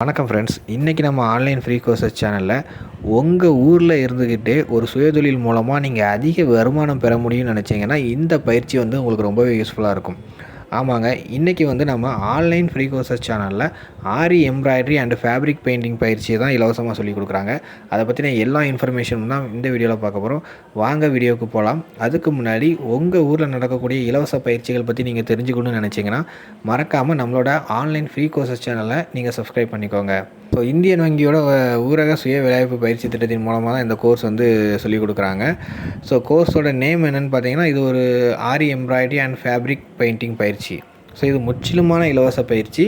வணக்கம் ஃப்ரெண்ட்ஸ் இன்றைக்கி நம்ம ஆன்லைன் ஃப்ரீ கோர்சஸ் சேனலில் உங்கள் ஊரில் இருந்துக்கிட்டே ஒரு சுயதொழில் மூலமாக நீங்கள் அதிக வருமானம் பெற முடியும்னு நினச்சிங்கன்னா இந்த பயிற்சி வந்து உங்களுக்கு ரொம்பவே யூஸ்ஃபுல்லாக இருக்கும். ஆமாங்க. இன்றைக்கி வந்து நம்ம ஆன்லைன் ஃப்ரீ கோர்சஸ் சேனலில் aari embroidery and fabric painting பயிற்சியை தான் இலவசமாக சொல்லிக் கொடுக்குறாங்க. அதை பற்றின எல்லா இன்ஃபர்மேஷனும் தான் இந்த வீடியோவில் பார்க்க போகிறோம் வாங்க வீடியோவுக்கு போகலாம் அதுக்கு முன்னாடி உங்கள் ஊரில் நடக்கக்கூடிய இலவச பயிற்சிகள் பற்றி நீங்கள் தெரிஞ்சுக்கணும்னு நினச்சிங்கன்னா மறக்காமல் நம்மளோட ஆன்லைன் ஃப்ரீ கோர்சஸ் சேனலை நீங்கள் சப்ஸ்கிரைப் பண்ணிக்கோங்க. இப்போ இந்தியன் வங்கியோட ஊரக சுய வேலைவாய்ப்பு பயிற்சி திட்டத்தின் மூலமாக தான் இந்த கோர்ஸ் வந்து சொல்லிக் கொடுக்குறாங்க. ஸோ கோர்ஸோட நேம் என்னென்னு பார்த்தீங்கன்னா இது ஒரு aari embroidery and fabric painting பயிற்சி. ஸோ இது முற்றிலுமான இலவச பயிற்சி.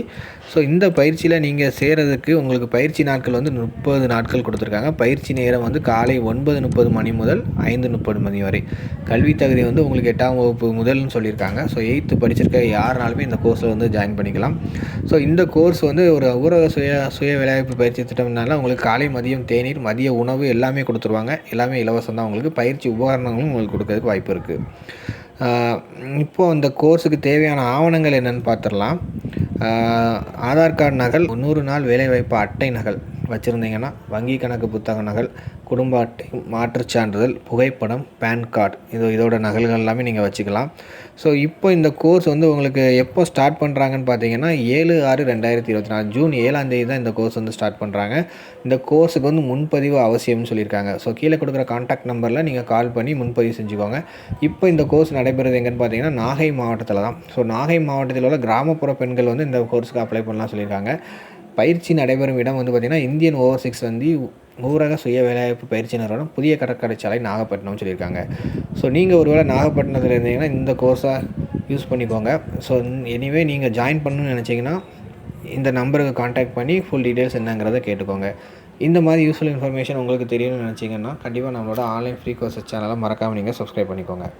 ஸோ இந்த பயிற்சியில் நீங்கள் சேர்கிறதுக்கு உங்களுக்கு பயிற்சி நாட்கள் வந்து முப்பது நாட்கள் கொடுத்துருக்காங்க. பயிற்சி நேரம் வந்து காலை ஒன்பது முப்பது மணி முதல் ஐந்து முப்பது மணி வரை. கல்வி தகுதி வந்து உங்களுக்கு எட்டாம் வகுப்பு முதல்னு சொல்லியிருக்காங்க. ஸோ எயித்து படிச்சிருக்க யாருனாலுமே இந்த கோர்ஸில் வந்து ஜாயின் பண்ணிக்கலாம். ஸோ இந்த கோர்ஸ் வந்து ஒரு ஊரக சுய சுய வேலைவாய்ப்பு பயிற்சி திட்டம்னால உங்களுக்கு காலை மதியம் தேநீர் மதிய உணவு எல்லாமே கொடுத்துருவாங்க. எல்லாமே இலவசம் தான் உங்களுக்கு. பயிற்சி உபகரணங்களும் உங்களுக்கு கொடுக்கறதுக்கு வாய்ப்பு இருக்குது இப்போது இப்போ அந்த கோர்ஸுக்கு தேவையான ஆவணங்கள் என்னென்னு பார்த்துடலாம். ஆதார் கார்டு நகல் நூறு நாள் வேலைவாய்ப்பு அட்டை நகல். வச்சுருந்தீங்கன்னா வங்கி கணக்கு புத்தக நகல் குடும்ப அட்டை மாற்றுச் சான்றிதழ் புகைப்படம் பேன் கார்டு இது இதோட நகல்கள் எல்லாமே நீங்கள் வச்சுக்கலாம். ஸோ இப்போ இந்த கோர்ஸ் வந்து உங்களுக்கு எப்போ ஸ்டார்ட் பண்ணுறாங்கன்னு பார்த்தீங்கன்னா ஏழு ஆறு ரெண்டாயிரத்தி இருபத்தி நாலு ஜூன் ஏழாந்தேதி தான் இந்த கோர்ஸ் வந்து ஸ்டார்ட் பண்ணுறாங்க இந்த கோர்ஸுக்கு வந்து முன்பதிவு அவசியம்னு சொல்லியிருக்காங்க. ஸோ கீழே கொடுக்குற காண்டாக்ட் நம்பரில் நீங்கள் கால் பண்ணி முன்பதிவு செஞ்சுக்கோங்க. இப்போ இந்த கோர்ஸ் நடைபெறுது எங்கன்னு பார்த்தீங்கன்னா நாகை மாவட்டத்தில் தான். ஸோ நாகை மாவட்டத்தில் உள்ள கிராமப்புற பெண்கள் வந்து இந்த கோர்ஸுக்கு அப்ளை பண்ணலாம் சொல்லியிருக்காங்க. பயிற்சி நடைபெறும் இடம் வந்து பார்த்திங்கன்னா இந்தியன் ஓவர் சிக்ஸ் வந்து ஊரக சுய வேலைவாய்ப்பு பயிற்சி நிறுவனம் புதிய கடற்கரை சாலை நாகப்பட்டினம் சொல்லியிருக்காங்க. ஸோ நீங்கள் ஒருவேளை நாகப்பட்டினத்தில் இருந்தீங்கன்னா இந்த கோர்ஸை யூஸ் பண்ணிக்கோங்க. ஸோ எனிவே நீங்கள் ஜாயின் பண்ணணும்னு நினச்சிங்கன்னா இந்த நம்பருக்கு காண்டாக்ட் பண்ணி ஃபுல் டீட்டெயில்ஸ் என்னங்கிறத கேட்டுக்கோங்க. இந்த மாதிரி யூஸ்ஃபுல் இன்ஃபர்மேஷன் உங்களுக்கு தெரியணும்னு நினச்சிங்கன்னா கண்டிப்பாக நம்மளோட ஆன்லைன் ஃப்ரீ கோர்ஸ் சேனலை மறக்காமல் நீங்கள் சப்ஸ்கிரைப் பண்ணிக்கோங்க.